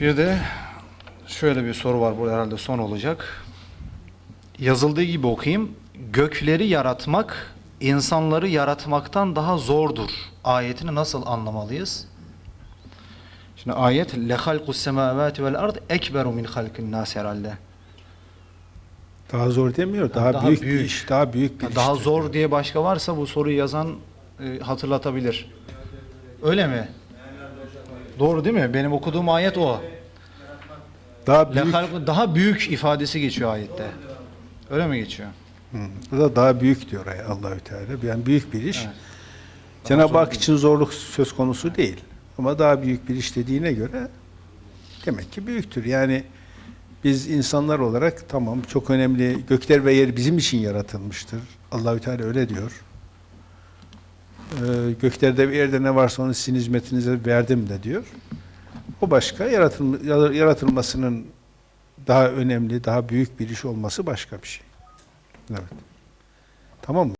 Bir de şöyle bir soru var bu herhalde son olacak. Yazıldığı gibi okuyayım. Gökleri yaratmak insanları yaratmaktan daha zordur. Ayetini nasıl anlamalıyız? Şimdi ayet lehalqus semavati vel ard ekberu min halqin nas herhalde. Daha zor demiyor. Daha, daha büyük, büyük. bir iş. Daha büyük bir daha iştir zor diyor. diye başka varsa bu soruyu yazan e, hatırlatabilir. Öyle mi? Doğru değil mi? Benim okuduğum ayet o. Daha büyük. Daha büyük ifadesi geçiyor ayette. Öyle mi geçiyor? Hı. Bu da daha büyük diyor Allahü Teala. Yani büyük bir iş. Evet. Cenab-ı Hak için zorluk söz konusu değil. Ama daha büyük bir iş dediğine göre demek ki büyüktür. Yani biz insanlar olarak tamam çok önemli gökler ve yer bizim için yaratılmıştır. Allahü Teala öyle diyor. Ee, göklerde ve yerde ne varsa onu sizin hizmetinize verdim de diyor. O başka yaratılma, yaratılmasının daha önemli, daha büyük bir iş olması başka bir şey. Evet. Tamam mı?